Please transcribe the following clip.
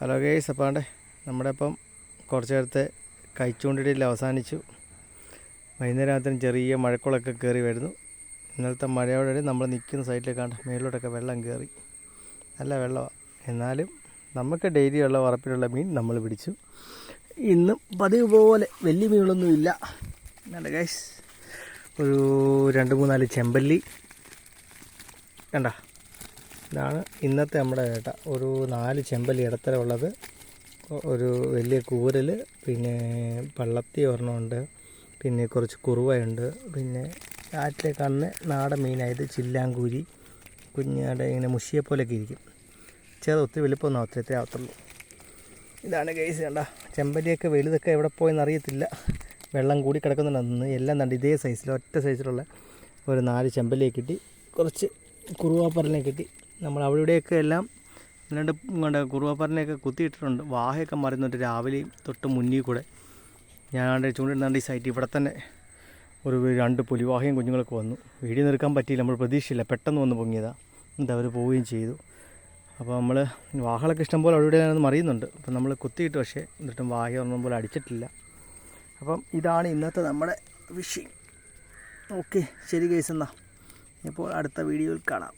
Hello guys അപ്പാണ്ട് നമ്മുടെ ഇപ്പം കുറച്ച് നേരത്തെ കഴിച്ചുകൊണ്ടിടയിൽ അവസാനിച്ചു. വൈകുന്നേരത്തിന് ചെറിയ മഴക്കുളമൊക്കെ കയറി വരുന്നു. ഇന്നലത്തെ മഴയോടെ നമ്മൾ നിൽക്കുന്ന സൈഡിലേക്ക് കണ്ട മേളിലോട്ടൊക്കെ വെള്ളം കയറി. നല്ല വെള്ളമാണ് എന്നാലും നമുക്ക് ഡെയിലി ഉള്ള ഉറപ്പിലുള്ള മീൻ നമ്മൾ പിടിച്ചു. ഇന്നും പതിവ് പോലെ വലിയ മീനുകളൊന്നും ഇല്ല. നല്ല ഗൈസ് ഒരു രണ്ട് മൂന്നാൽ ചെമ്പല്ലി. കണ്ട? ഇതാണ് ഇന്നത്തെ നമ്മുടെ വേട്ട ഒരു നാല് ചെമ്പല്ലി ഇടത്തരമുള്ളത് ഒരു വലിയ കൂരൽ പിന്നെ പള്ളത്തി ഒരെണ്ണമുണ്ട് പിന്നെ കുറച്ച് കുറുവയുണ്ട്. പിന്നെ ആറ്റിലെ കാണുന്ന നാടൻ മീനായത് ചില്ലാങ്കൂരി. കുഞ്ഞാടെ ഇങ്ങനെ മുഷിയെ പോലെയൊക്കെ ഇരിക്കും ചെറു ഒത്തിരി വലുപ്പമൊന്നും ഒത്തിരി ആവത്തുള്ളൂ. ഇതാണ് കേസ് കണ്ട. ചെമ്പലിയൊക്കെ വലുതൊക്കെ എവിടെ പോയെന്ന് അറിയത്തില്ല. വെള്ളം കൂടി കിടക്കുന്നുണ്ടെന്ന് എല്ലാം കണ്ട് ഇതേ സൈസിൽ ഒറ്റ സൈസിലുള്ള ഒരു നാല് ചെമ്പല്ലിയെ കിട്ടി. കുറച്ച് കുറുവാപ്പറലിനെ കിട്ടി. നമ്മൾ അവിടെയൊക്കെ എല്ലാം രണ്ട് കണ്ട കുറുവാപ്പറലിനെയൊക്കെ കുത്തിയിട്ടിട്ടുണ്ട്. വാഹയൊക്കെ മറിയുന്നുണ്ട് രാവിലെയും തൊട്ട് മുന്നിൽ കൂടെ ഞാൻ ചൂണ്ടിരുന്നാണ്ട് ഈ സൈറ്റ് ഇവിടെ തന്നെ ഒരു രണ്ട് പുലിവാഹയും കുഞ്ഞുങ്ങളൊക്കെ വന്നു. വീടി നിൽക്കാൻ പറ്റിയില്ല. നമ്മൾ പ്രതീക്ഷയില്ല പെട്ടെന്ന് വന്ന് പൊങ്ങിയതാണ് എന്നിട്ട് അവർ പോവുകയും ചെയ്തു. അപ്പോൾ നമ്മൾ വാഹകളൊക്കെ ഇഷ്ടംപോലെ അവിടെ ഇവിടെ മറിയുന്നുണ്ട് അപ്പം നമ്മൾ കുത്തിയിട്ട് പക്ഷേ എന്നിട്ടും വാഹ ഒന്നും പോലെ അടിച്ചിട്ടില്ല. അപ്പം ഇതാണ് ഇന്നത്തെ നമ്മുടെ വിഷയം ഓക്കെ. ശരി കേസ് എന്നാൽ ഇപ്പോൾ അടുത്ത വീഡിയോയിൽ കാണാം.